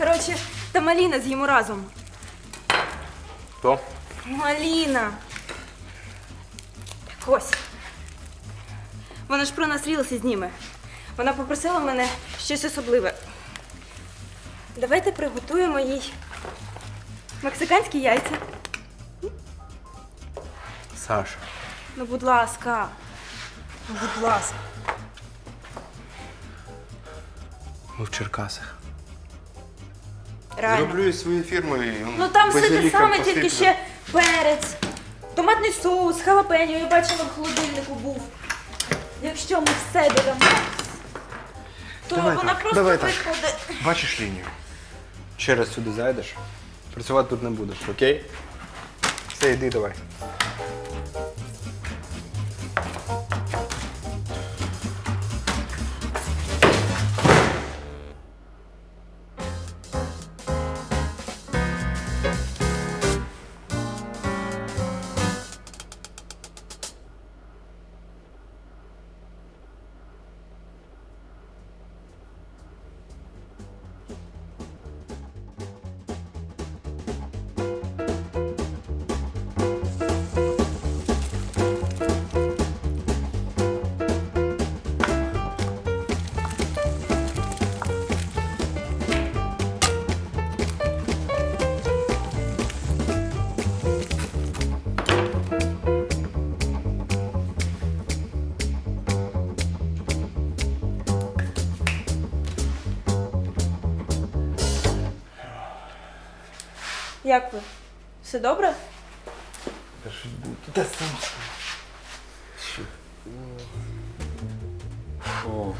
коротше, та Маліна з'їмо разом. Хто? Маліна. Так ось. Вона ж про нас рілси зніме. Вона попросила мене щось особливе. Давайте приготуємо їй мексиканські яйця. Саша. Ну, будь ласка. Ну, будь ласка. Ми в Черкасах. Реально. Зроблю свою своєю фірмою. Ну там все те базиліком саме, тільки посиплю. ще перець, томатний соус, халапеньо, я бачила в холодильнику був. Якщо ми все додамо, то Давай вона так, просто давай так. виходить. Бачиш лінію? Ще раз сюди зайдеш. Працювати тут не будеш, окей? Все, йди давай. Як ви? Все добре? Та сам. Що? Фу.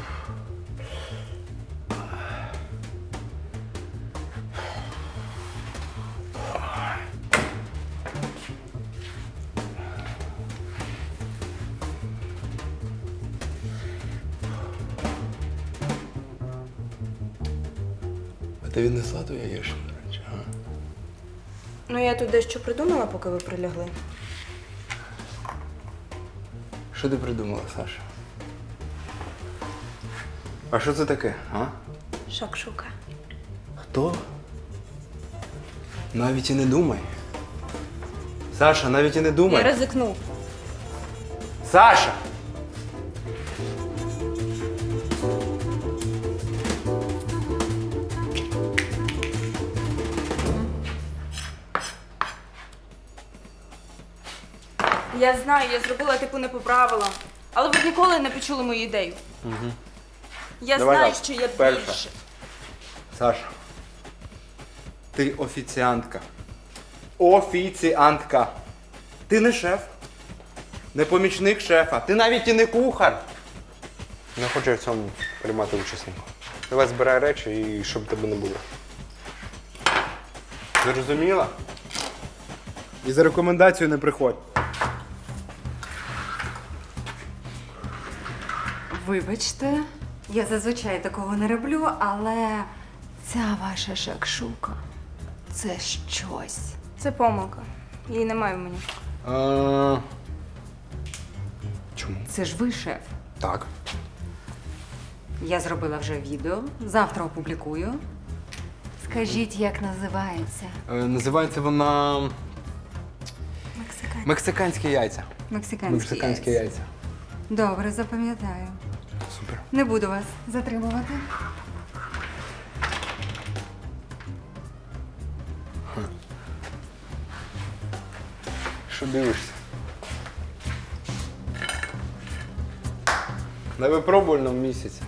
А ти віднесла речі, а? Ну, я тут дещо придумала, поки ви прилягли. Що ти придумала, Саша? А що це таке, а? Шакшука. Хто? Навіть і не думай. Саша, навіть і не Я думай. ризикну. Саша! Я знаю, я зробила типу не по правилам. Але ви ніколи не почули мою ідею. Угу. Я Давай знаю, так, що я перше. більше. Саша. Ти офіціантка. Офіціантка. Ти не шеф. Не помічник шефа. Ти навіть і не кухар. Не хочу я в цьому приймати участь. Давай збирай речі і щоб тебе не було. Зрозуміла? І за рекомендацією не приходь. Вибачте, я зазвичай такого не роблю, але ця ваша шакшука це щось. Це помилка. Її немає в мені. А... Чому? Це ж ви, шеф. Так. Я зробила вже відео, завтра опублікую. Скажіть, як називається? Е, називається вона. Мексиканські яйця. Мексиканські, Мексиканські яйця. яйця. Добре, запам'ятаю. Не буду вас затримувати. Що дивишся? На випробувальному місяці.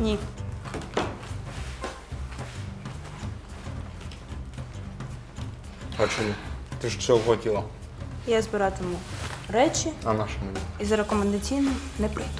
Ні. А чому? Ти ж цього хотіла. Я збиратиму речі А на що мені? і за рекомендаційним не прийду.